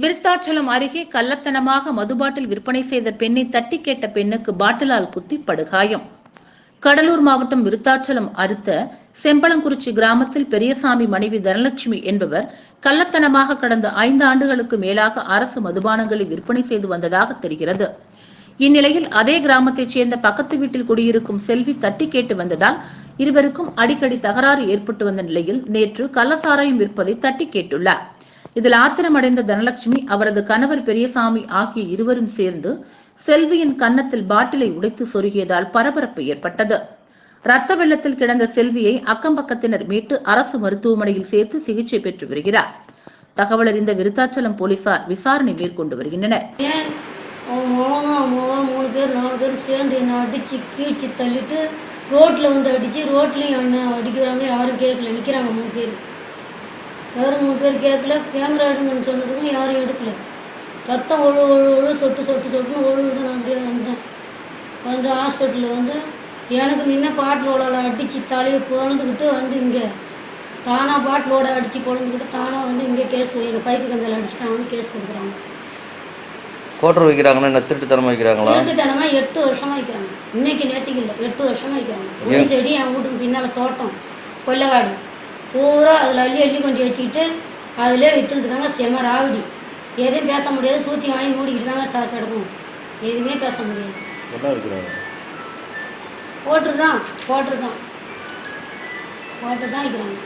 விருத்தாச்சலம் அருகே கள்ளத்தனமாக மதுபாட்டில் விற்பனை செய்த பெண்ணை தட்டி கேட்ட பெண்ணுக்கு பாட்டிலால் குத்தி படுகாயம். கடலூர் மாவட்டம் விருத்தாச்சலம் அறுத்த செம்பளங்குறிச்சி கிராமத்தில் பெரியசாமி மனைவி தனலட்சுமி என்பவர் கள்ளத்தனமாக கடந்த ஐந்து ஆண்டுகளுக்கு மேலாக அரசு மதுபானங்களை விற்பனை செய்து வந்ததாக தெரிகிறது. இந்நிலையில் அதே கிராமத்தைச் சேர்ந்த பக்கத்து வீட்டில் குடியிருக்கும் செல்வி தட்டி கேட்டு வந்ததால் இருவருக்கும் அடிக்கடி தகராறு ஏற்பட்டு வந்த நிலையில் நேற்று கள்ளசாராயம் விற்பதை தட்டி கேட்டுள்ளார். இதில் ஆத்திரமடைந்த தனலட்சுமி அவரது கணவர் பெரியசாமி ஆகிய இருவரும் சேர்ந்து செல்வியின் கன்னத்தில் பாட்டிலை உடைத்து சொருகியதால் பரபரப்பு ஏற்பட்டது. ரத்த வெள்ளத்தில் கிடந்த செல்வியை அக்கம்பக்கத்தினர் மீட்டு அரசு மருத்துவமனையில் சேர்த்து சிகிச்சை பெற்று வருகிறார். தகவல் அறிந்த விருத்தாச்சலம் போலீசார் விசாரணை மேற்கொண்டு வருகின்றனர். ஏன்? மூணு பேர் நாலு பேர் சேர்ந்து என்னை அடித்து கீழ்ச்சி தள்ளிட்டு ரோட்டில் வந்து அடித்து ரோட்லேயும் அடிக்கிறாங்க யாரும் கேட்கல நிற்கிறாங்க மூணு பேர் யாரும் மூணு பேர் கேட்கல. கேமரா எடுங்கன்னு சொன்னதுக்கும் யாரும் எடுக்கல. ரத்தம் ஒழு ஒழு ஒழு சொட்டு சொட்டு சொட்டுன்னு ஒழுகுது. நான் அப்படியே வந்தேன். வந்து ஹாஸ்பிட்டலில் வந்து எனக்கு முன்ன பாட்டிலோட அடித்து தலையை பிறந்துக்கிட்டு வந்து இங்கே. தானாக பாட்டிலோட அடித்து பிறந்துக்கிட்டு தானாக வந்து இங்கே கேஸ் எங்கள் பைப்பு கம்பியில் அடிச்சிட்டாங்கன்னு கேஸ் கொடுக்குறாங்க. கோட்டர் வைக்கிறாங்கன்னா என்ன வைக்கிறாங்களா? திருட்டுத்தனமா எட்டு வருஷமா வைக்கிறாங்க. இன்னைக்கு நேற்றுக்கு இல்லை எட்டு வருஷமா வைக்கிறாங்க. புளி செடி என் வீட்டுக்கு பின்னால் தோட்டம் கொல்லைக்காடு பூரா அதில் அள்ளி அள்ளி கொண்டு வச்சுக்கிட்டு அதிலே விற்றுக்கிட்டு தாங்க செம ராவடி. எதையும் பேச முடியாது. சூத்தி வாங்கி மூடிக்கிட்டு தாங்க சார் கிடக்கும். எதுவுமே பேச முடியாது. போட்டு தான் போட்டு தான் போட்டு தான் வைக்கிறாங்க.